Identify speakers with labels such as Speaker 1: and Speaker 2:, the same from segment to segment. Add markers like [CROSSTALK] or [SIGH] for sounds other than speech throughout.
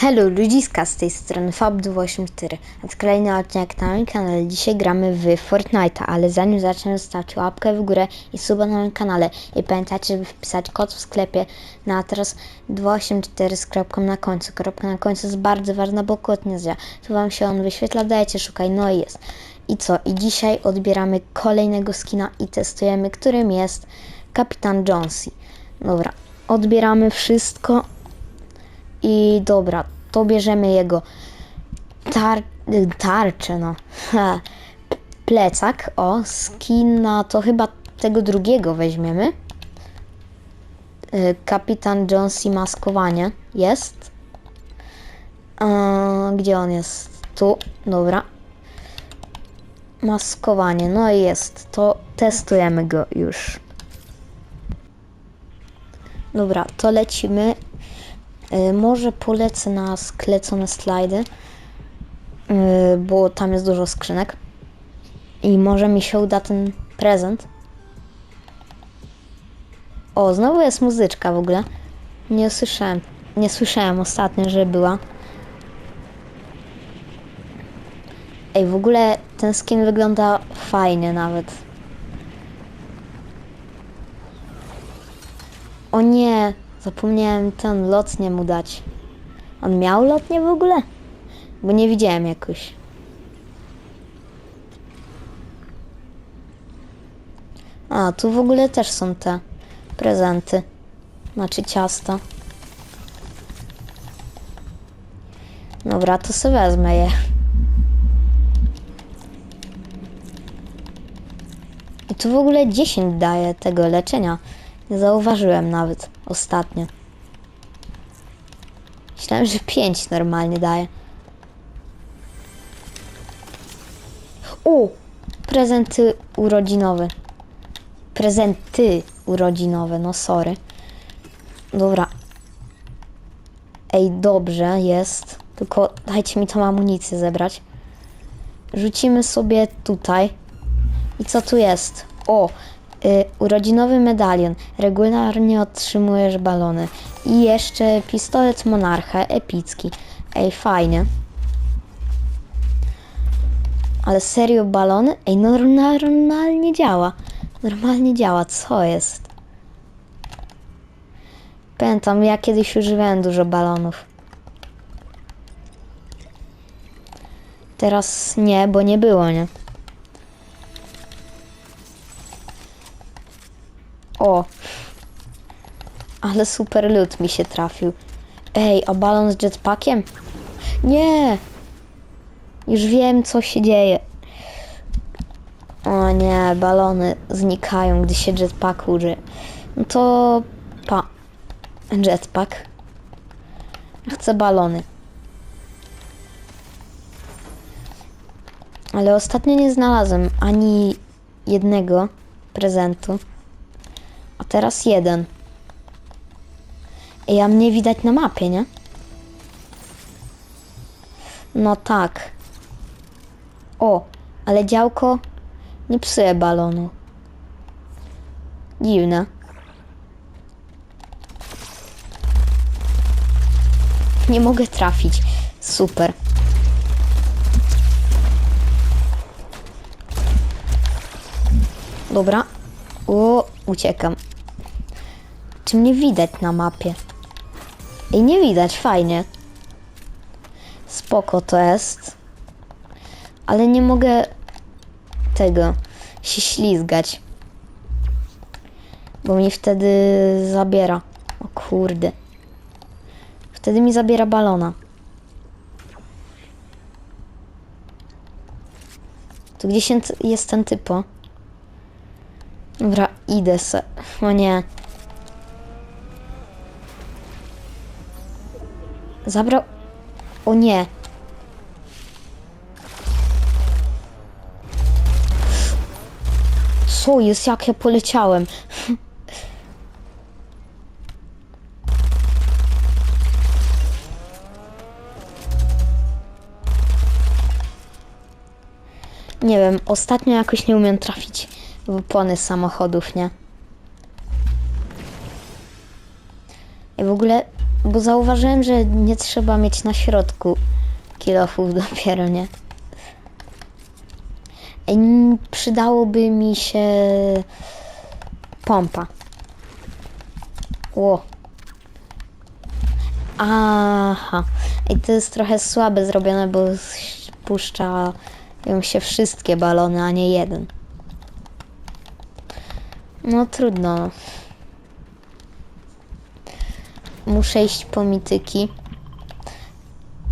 Speaker 1: Hello, ludziska z tej strony Fab284. A to kolejny odcinek na moim kanale. Dzisiaj gramy w Fortnite'a, ale zanim zacznę zostawcie łapkę w górę i suba na moim kanale. I pamiętajcie, żeby wpisać kod w sklepie na teraz 284 z kropką na końcu. Kropka na końcu jest bardzo ważna, bo kod nie zja. Tu wam się on wyświetla, dajcie, szukaj, no i jest. I co? I dzisiaj odbieramy kolejnego skina i testujemy, którym jest Kapitan Jonesy. Dobra, odbieramy wszystko. I dobra, to bierzemy jego tar tarczę, no. Plecak, o, skina, to chyba tego drugiego weźmiemy. Y, Kapitan Jones i maskowanie jest. Gdzie on jest? Tu, dobra. Maskowanie, no i jest. To testujemy go już. Dobra, to lecimy. Y, Może polecę na sklecone slajdy, y, bo tam jest dużo skrzynek. I może mi się uda ten prezent. O, znowu jest muzyczka w ogóle. Nie słyszałem, nie słyszałem ostatnio, że była. Ej, w ogóle ten skin wygląda fajnie nawet. O nie, zapomniałem ten lotnie mu dać. On miał lotnie w ogóle? Bo nie widziałem jakoś. A, tu w ogóle też są te prezenty. Znaczy ciasta. Dobra, to sobie wezmę je. I tu w ogóle 10 daje tego leczenia. Nie zauważyłem nawet ostatnio. Myślałem, że 5 normalnie daje. U! Prezenty urodzinowe. Prezenty urodzinowe, no sorry. Dobra. Ej, dobrze jest. Tylko dajcie mi tą amunicję zebrać. Rzucimy sobie tutaj. I co tu jest? O! Y, urodzinowy medalion. Regularnie otrzymujesz balony. I jeszcze pistolet monarcha epicki. Ej, fajnie. Ale serio balony? Ej, no normalnie działa. Normalnie działa, co jest? Pamiętam, ja kiedyś używałem dużo balonów. Teraz nie, bo nie było, nie? O! Ale super loot mi się trafił. Ej, a balon z jetpackiem? Nie! Już wiem, co się dzieje. O nie, balony znikają, gdy się jetpack uży. No to... pa... Jetpack. Chcę balony. Ale ostatnio nie znalazłem ani jednego prezentu. A teraz jeden. Ej, a mnie widać na mapie, nie? No tak. O, ale działko nie psuje balonu. Dziwne. Nie mogę trafić. Super. Dobra. O, uciekam. Czy mnie widać na mapie? Ej, nie widać, fajnie. Spoko to jest. Ale nie mogę tego się ślizgać. Bo mi wtedy zabiera. O kurde. Wtedy mi zabiera balona. Tu gdzieś jest ten typo. Dobra, idę se. O nie. Zabrał... O nie. Co jest, jak ja poleciałem? [LAUGHS] Nie wiem, ostatnio jakoś nie umiem trafić w opony samochodów, nie? I w ogóle Bo zauważyłem, że nie trzeba mieć na środku kilofów [LAUGHS] dopiero, nie? Przydałoby mi się pompa. Ło. Aha. I to jest trochę słabe zrobione, bo puszczają się wszystkie balony, a nie jeden. No trudno. Muszę iść po mityki.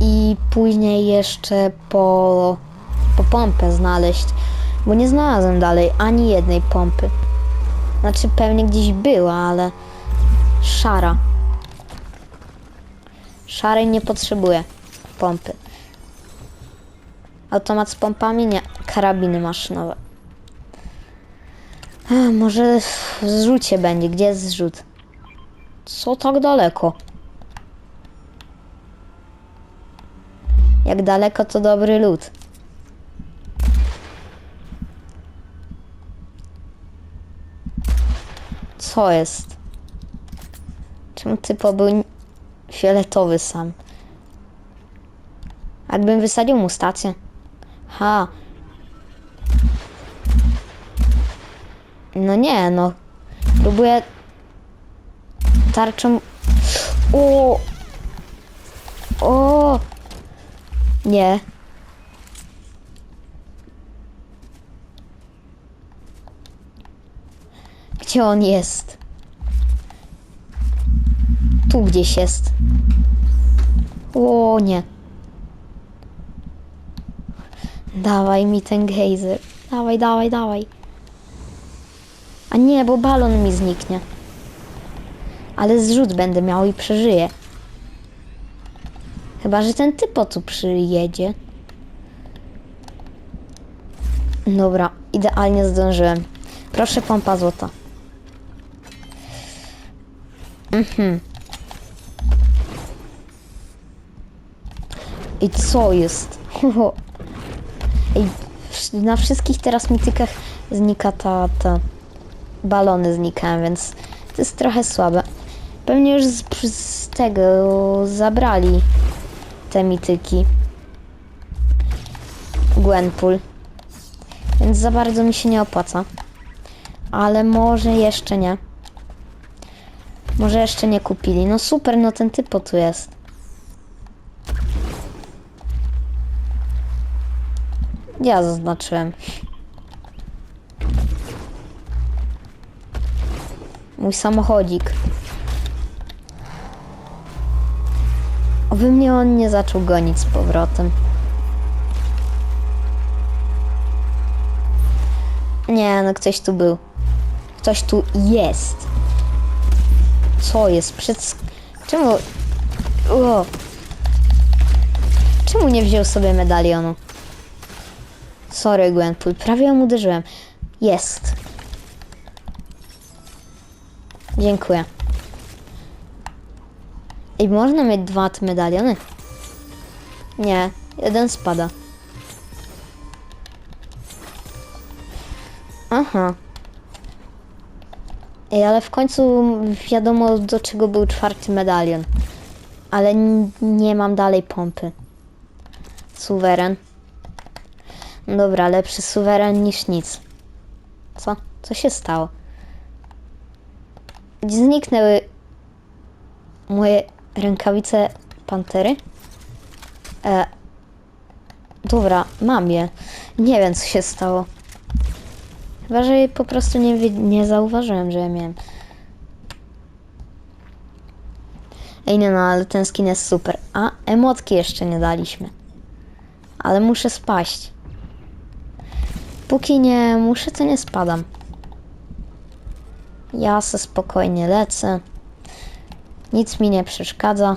Speaker 1: I później jeszcze po, po pompę znaleźć. Bo nie znalazłem dalej ani jednej pompy. Znaczy pewnie gdzieś była, ale szara. Szarej nie potrzebuje pompy. Automat z pompami? Nie. Karabiny maszynowe. Może w zrzucie będzie. Gdzie jest zrzut? Co tak daleko? Jak daleko to dobry lód. Co jest? Czemu typo był fioletowy sam? Jakbym wysadził mu stację. Ha. No nie, no. Próbuję tarczą. O! O! Nie. Gdzie on jest? Tu gdzieś jest. O nie. Dawaj mi ten gejzer. Dawaj, dawaj, dawaj. A nie, bo balon mi zniknie. Ale zrzut będę miał i przeżyję. Chyba, że ten typo tu przyjedzie. Dobra, idealnie zdążyłem. Proszę pompa złota. Mhm. I co jest? Ej, na wszystkich teraz mitykach znika ta, ta balony znikają, więc to jest trochę słabe. Pewnie już z, z tego zabrali te mityki. Gwenpool. Więc za bardzo mi się nie opłaca. Ale może jeszcze nie. Może jeszcze nie kupili. No super, no ten typo tu jest. Ja zaznaczyłem. Mój samochodzik. Oby mnie on nie zaczął gonić z powrotem. Nie, no ktoś tu był. Ktoś tu jest. Co jest? Przed... Czemu... O. Czemu nie wziął sobie medalionu? Sorry, Gwenpool, prawie ją uderzyłem. Jest. Dziękuję. I można mieć dwa medaliony? Nie, jeden spada. Aha. Ej, ale w końcu wiadomo do czego był czwarty medalion. Ale nie mam dalej pompy. Suweren. Dobra, lepszy suweren niż nic. Co? Co się stało? Zniknęły moje rękawice pantery? E, dobra, mam je. Nie wiem, co się stało. Chyba, że po prostu nie, nie zauważyłem, że je miałem. Ej, nie no, ale ten skin jest super. A, emotki jeszcze nie daliśmy. Ale muszę spaść. Póki nie muszę, to nie spadam. Ja se spokojnie lecę. Nic mi nie przeszkadza.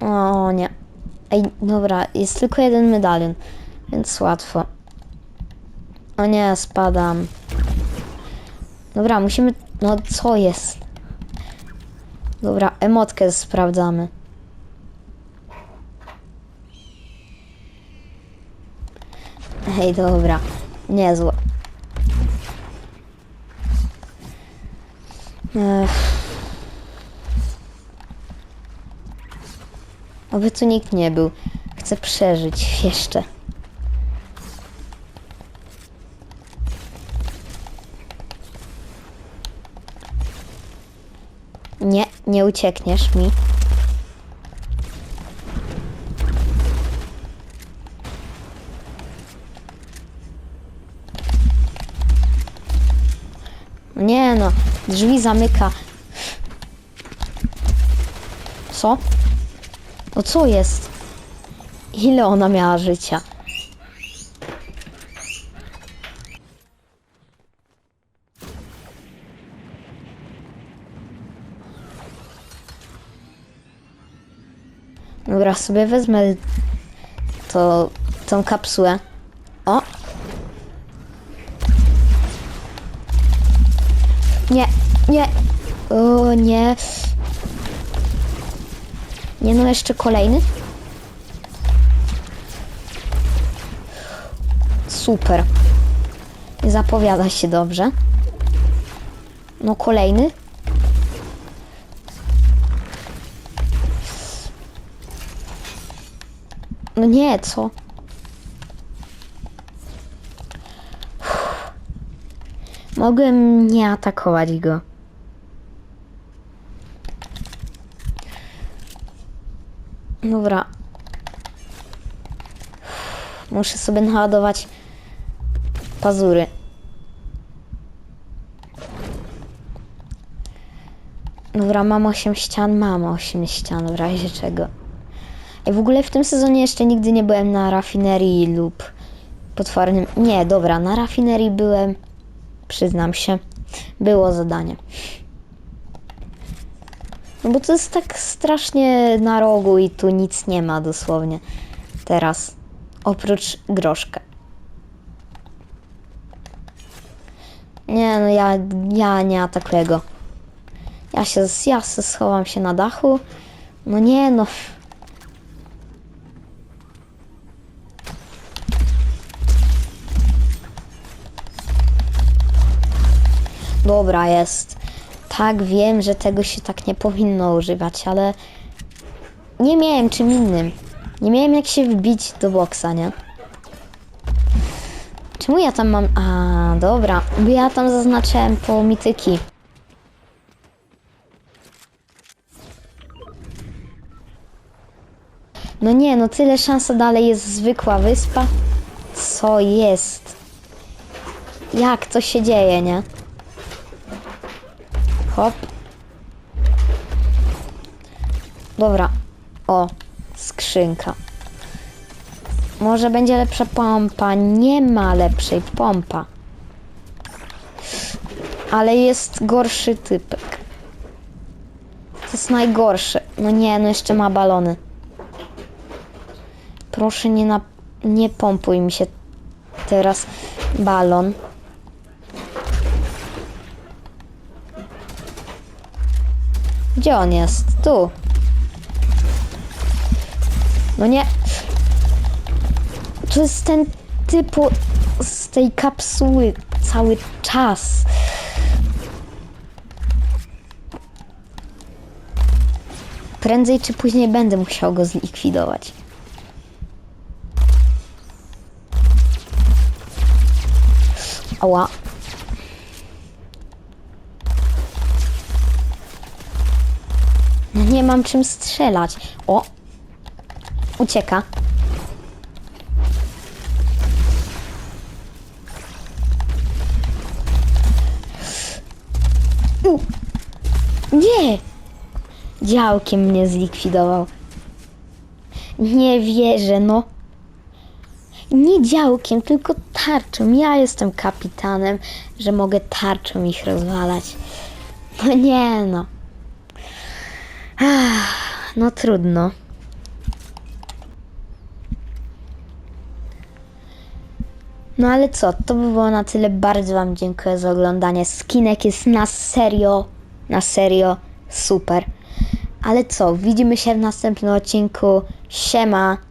Speaker 1: O nie. Ej, dobra, jest tylko jeden medalion, więc łatwo. O nie, spadam. Dobra, musimy... No co jest? Dobra, emotkę sprawdzamy. Hej, dobra. Niezłe. Ech. Oby tu nikt nie był. Chcę przeżyć jeszcze. Nie, nie uciekniesz mi. No, drzwi zamyka. Co? No co jest? Ile ona miała życia? Dobra, sobie wezmę to, tą kapsułę. O! Nie, nie. O nie. Nie no, jeszcze kolejny. Super. Zapowiada się dobrze. No kolejny. No nie, co? Mogłem nie atakować go. Dobra. Muszę sobie naładować pazury. Dobra, mam 8 ścian, mam 8 ścian, w razie czego. I w ogóle w tym sezonie jeszcze nigdy nie byłem na rafinerii lub potwornym. Nie, dobra, na rafinerii byłem. Przyznam się. Było zadanie. No bo to jest tak strasznie na rogu i tu nic nie ma dosłownie. Teraz. Oprócz groszka. Nie, no ja, ja nie atakuję go. Ja się, ja schowam się na dachu. No nie, no. Dobra, jest. Tak, wiem, że tego się tak nie powinno używać, ale nie miałem czym innym. Nie miałem jak się wbić do boksa, nie? Czemu ja tam mam... A, dobra, bo ja tam zaznaczyłem po mityki. No nie, no tyle szansa dalej jest zwykła wyspa. Co jest? Jak to się dzieje, nie? Hop. Dobra. O, skrzynka. Może będzie lepsza pompa. Nie ma lepszej pompa. Ale jest gorszy typek. To jest najgorszy. No nie, no jeszcze ma balony. Proszę nie na... Nie pompuj mi się teraz balon. Gdzie on jest? Tu. No nie. To jest ten typu z tej kapsuły cały czas. Prędzej czy później będę musiał go zlikwidować. Ała. No nie mam czym strzelać. O! Ucieka. U. Nie! Działkiem mnie zlikwidował. Nie wierzę, no. Nie działkiem, tylko tarczą. Ja jestem kapitanem, że mogę tarczą ich rozwalać. No nie no. No trudno. No ale co, to by było na tyle. Bardzo Wam dziękuję za oglądanie. Skinek jest na serio, na serio super. Ale co, widzimy się w następnym odcinku. Siema.